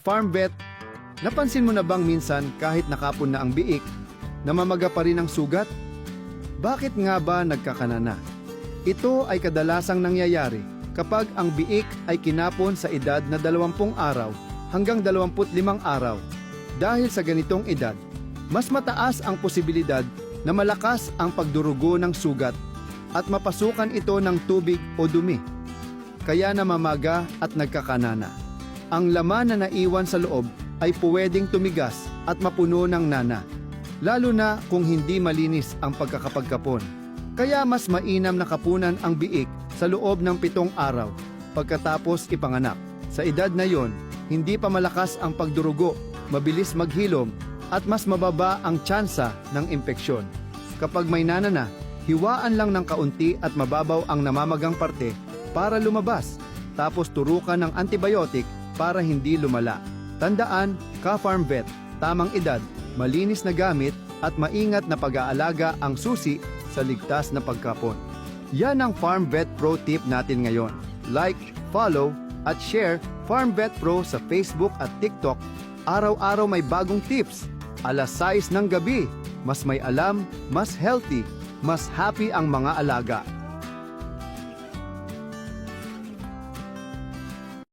Farm vet, napansin mo na bang minsan kahit nakapon na ang biik, namamaga pa rin ang sugat? Bakit nga ba nagkakanana? Ito ay kadalasang nangyayari kapag ang biik ay kinapon sa edad na 20 araw hanggang 25 araw. Dahil sa ganitong edad, mas mataas ang posibilidad na malakas ang pagdurugo ng sugat at mapasukan ito ng tubig o dumi. Kaya namamaga at nagkakanana. Ang laman na naiwan sa loob ay puwedeng tumigas at mapuno ng nana, lalo na kung hindi malinis ang pagkakapagkapon. Kaya mas mainam na kapunan ang biik sa loob ng pitong araw pagkatapos ipanganak. Sa edad na yon, hindi pa malakas ang pagdurugo, mabilis maghilom, at mas mababa ang tsansa ng impeksyon. Kapag may nana na, hiwaan lang ng kaunti at mababaw ang namamagang parte para lumabas, tapos turukan ng antibiotic para hindi lumala. Tandaan, ka-farm vet, tamang edad, malinis na gamit at maingat na pag-aalaga ang susi sa ligtas na pagkapon. Yan ang Farm Vet Pro tip natin ngayon. Like, follow, at share Farm Vet Pro sa Facebook at TikTok. Araw-araw may bagong tips. Alas 6 ng gabi, mas may alam, mas healthy, mas happy ang mga alaga.